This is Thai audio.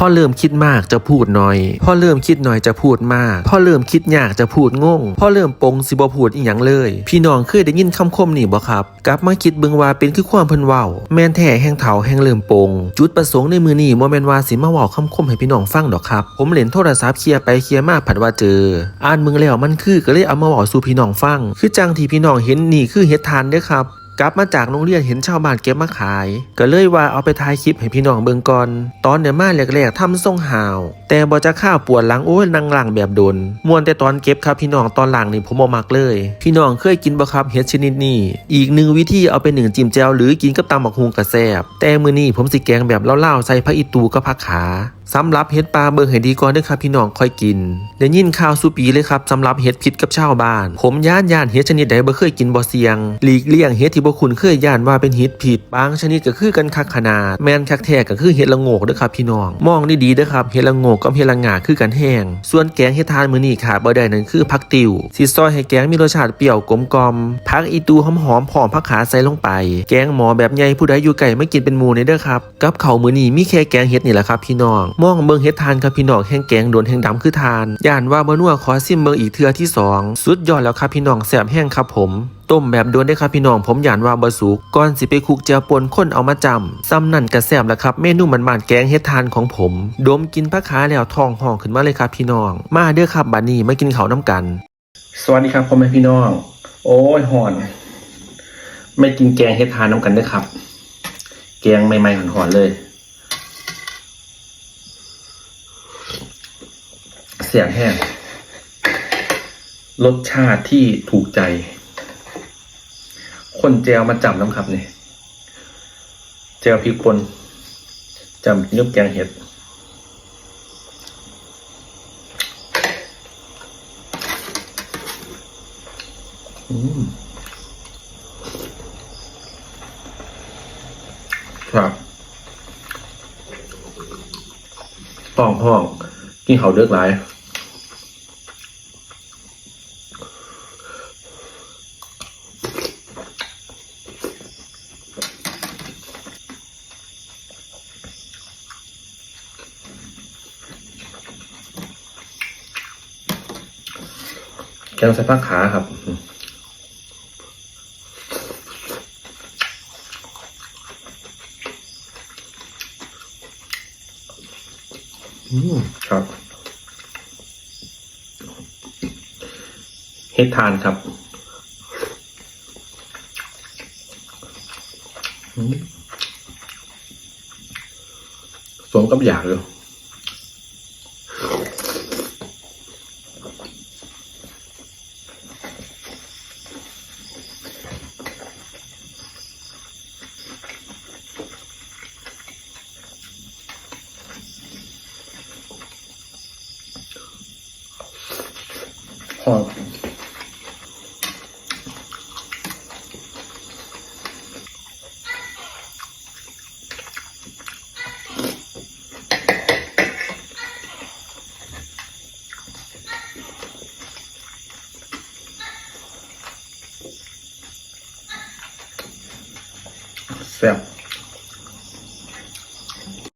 พ่อเริ่มคิดมากจะพูดน้อย พ่อเริ่มคิดน้อยจะพูดมาก พ่อเริ่มคิดยากจะพูดงง พ่อเริ่มปงสิบ่พูดอีหยังเลย พี่น้องเคยได้ยินคำคมนี่บ่ครับ กลับมาคิดเบิ่งว่าเป็นคือความเพิ่นเว้า แม่นแท้แห่งเฒ่าแห่งเริ่มปง จุดประสงค์ในมือนี้บ่แม่นว่าสิมาเว้าคำคมให้พี่น้องฟังดอกครับ ผมเล่นโทรศัพท์เคลียร์ไปเคลียร์มาผัดว่าเจอ อ่านมึงแล้วมันคือก็เลยเอามาเว้าสู่พี่น้องฟัง คือจังที่พี่น้องเห็นนี่คือเฮ็ดทานเด้อครับ กลับมาจากโรงเรียนเห็นชาวบ้านเก็บมาขาย ก็เลยว่าเอาไปถ่ายคลิปให้พี่น้องเบิ่งก่อน ตอนเดี๋ยวมาแรกๆทำทรงหาว แต่บ่จะข้าวปวดหลังโอ้ยนั่งหลังแบบโดนมวนแต่ตอนเก็บครับพี่น้องตอนหลังนี่ผมบ่มักเลย พี่น้องเคยกินบ่ครับเห็ดชนิดนี้อีกหนึ่งวิธีเอาไปหนึ่งจิ้มแจวหรือกินกับตำบักฮุงกระแซบแต่มือนี้ผมสิแกงแบบเล่าๆใส่ผักอีตูกับผักขา สำหรับเห็ดปลาเบิ่งให้ดีก่อนเด้อครับพี่น้องค่อยกินได้ยินข่าวสุปีเลยครับสำหรับเห็ดพิษกับชาวบ้าน ผมย่านย่านเห็ดชนิดใดบ่เคยกินบ่เสี่ยง หลีกเลี่ยงเห็ดที่บ่คุ้นเคยย่านว่าเป็นเห็ดผิดบางชนิดก็คือกันคักขนาด แม่นคักแท้ก็คือเห็ดละโงกเด้อครับพี่น้องมองดีๆเด้อครับเห็ดละโงกกับเห็ดละงาคือกันแห้ง ส่วนแกงเห็ดทานมื้อนี้ขาดบ่ได้นั่นคือผักติวสิซอยให้แกงมีรสชาติเปรี้ยวกลมกล่อมผักอีตูหอมๆพร้อมผักขาใส่ลงไป แกงหมอแบบใหญ่ผู้ใดอยู่ไกลไม่กินเป็นหมู่เด้อครับกับข้าวมื้อนี้มีแค่แกงเห็ดนี่แหละครับพี่น้องมองเบิ่งเห็ดทานครับพี่น้องแห้งแกงโดนแห้งดำคือทานย่านว่าบ่นัวขอซิมเบิ่งอีกเทื่อที่สองสุดยอดแล้วครับพี่น้องแซ่บแห้งครับผมต้มแบบโดนได้ครับพี่น้องผมย่านว่าบ่สุกก่อนสิไปคุกเจียวปนคนเอามาจำซ้ำนั่นก็แซบแล้วครับเมนูมันๆแกงเห็ดทานของผม ดมกินผักขาแล้วท้องห้องขึ้นมาเลยครับพี่น้อง มาเด้อครับบัดนี้มากินข้าวน้ำกัน สวัสดีครับพ่อแม่พี่น้อง โอ้ยห่อน ไม่กินแกงเห็ดทานน้ำกันเด้อครับ แกงใหม่ๆหอนๆเลย เสียงแห้งรสชาติที่ถูกใจ คนแจวมาจำน้ำครับเนี่ยแจวพริกป่นจำยุบแกงเห็ดครับห้องห้องกินเขาเลือกหลาย แกงใส่ผ้าขาครับอืมครับเฮ็ดทานครับอืมสมกับอยากเลย หอมแซ่บ